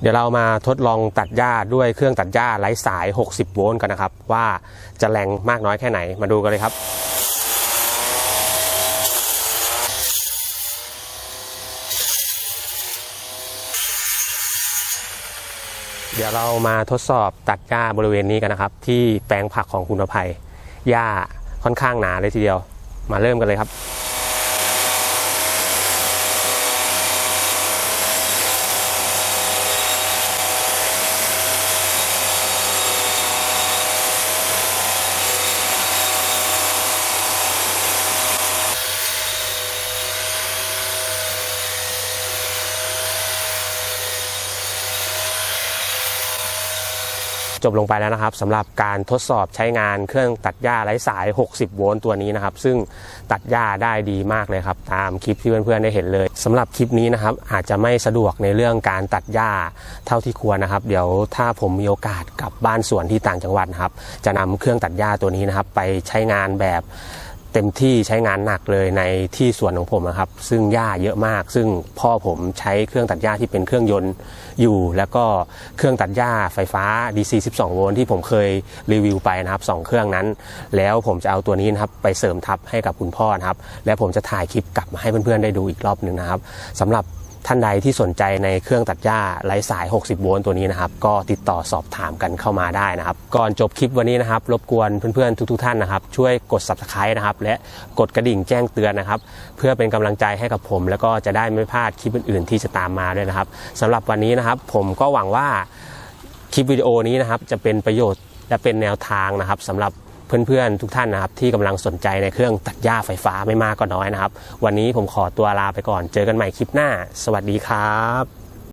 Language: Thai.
เดี๋ยวเรามาทดลองตัดหญ้าด้วยเครื่องตัดหญ้าไร้สาย 60 โวลต์กันนะครับ ว่าจะแรงมากน้อยแค่ไหนมาดูกันเลยครับเดี๋ยวเรามาทดสอบตัดหญ้าบริเวณนี้กันนะครับ ที่แปลงผักของคุณอภัยหญ้าค่อนข้างหนาเลยทีเดียว มาเริ่มกันเลยครับ จบลงไปแล้วนะครับสำหรับการทดสอบใช้งานเครื่องตัดหญ้าไร้สาย 60 โวลต์ตัวนี้นะครับ ซึ่งตัดหญ้าได้ดีมากเลยครับ ตามคลิปที่เพื่อนๆได้เห็นเลยสำหรับคลิปนี้นะครับ อาจจะไม่สะดวกในเรื่องการตัดหญ้าเท่าที่ควรนะครับ เดี๋ยวถ้าผมมีโอกาสกลับบ้านสวนที่ต่างจังหวัดนะครับ จะนำเครื่องตัดหญ้าตัวนี้นะครับ ไปใช้งานแบบ เต็มที่ใช้งานหนักเลยในที่สวนของผมนะครับ ซึ่งหญ้าเยอะมาก ซึ่งพ่อผมใช้เครื่องตัดหญ้าที่เป็นเครื่องยนต์อยู่ แล้วก็เครื่องตัดหญ้าไฟฟ้า DC 12 โวลต์ที่ผมเคยรีวิวไปนะครับสองเครื่องนั้น แล้วผมจะเอาตัวนี้นะครับไปเสริมทับให้กับคุณพ่อนะครับ และผมจะถ่ายคลิปกลับมาให้เพื่อนๆได้ดูอีกรอบหนึ่งนะครับสำหรับ ท่านใดที่สนใจในเครื่องตัดหญ้าไร้สาย 60 โวลต์ตัวนี้นะครับ ก็ติดต่อสอบถามกันเข้ามาได้นะครับ ก่อนจบคลิปวันนี้นะครับ รบกวนเพื่อนๆทุกๆท่านนะครับ ช่วยกด subscribe นะครับ และกดกระดิ่งแจ้งเตือนนะครับ เพื่อเป็นกำลังใจให้กับผม แล้วก็จะได้ไม่พลาดคลิปอื่นๆ ที่จะตามมาด้วยนะครับสำหรับวันนี้นะครับ ผมก็หวังว่าคลิปวิดีโอนี้นะครับ จะเป็นประโยชน์และเป็นแนวทางนะครับสำหรับ เพื่อนๆทุกท่านนะครับที่กำลังสนใจในเครื่องตัดหญ้าไฟฟ้าไม่มากก็น้อยนะครับ วันนี้ผมขอตัวลาไปก่อนเจอกันใหม่คลิปหน้า สวัสดีครับ